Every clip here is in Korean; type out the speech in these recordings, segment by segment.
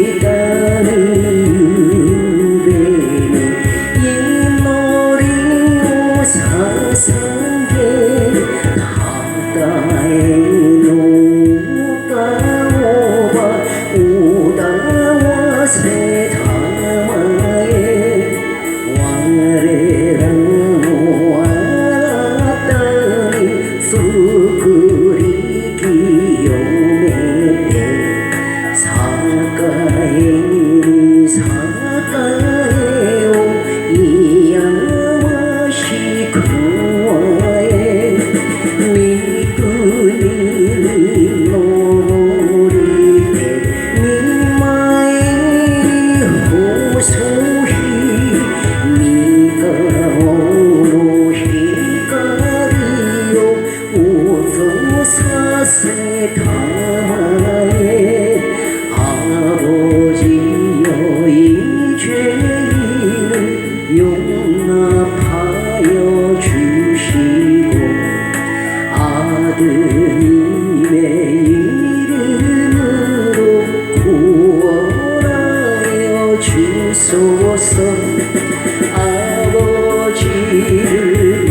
ചെയ്താനേ 소서 아버지를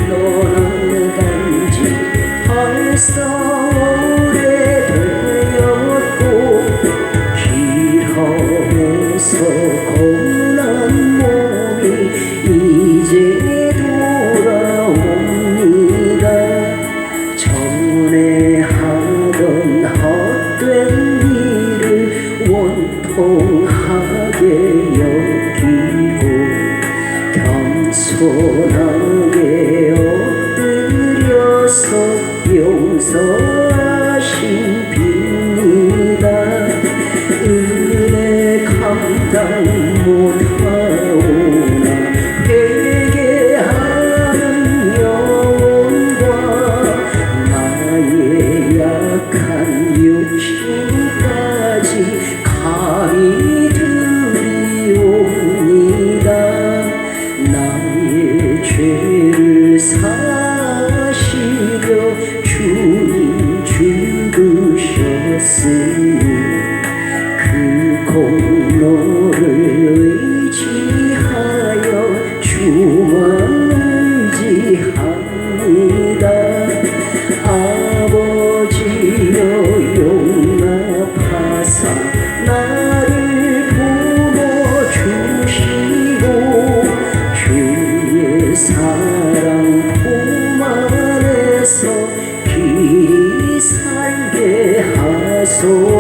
떠나간 지 벌써 오래되었고 길험에서 소나무에 엎드려서 용서 했으니 그 공로를 의지하여 주와 Jesús.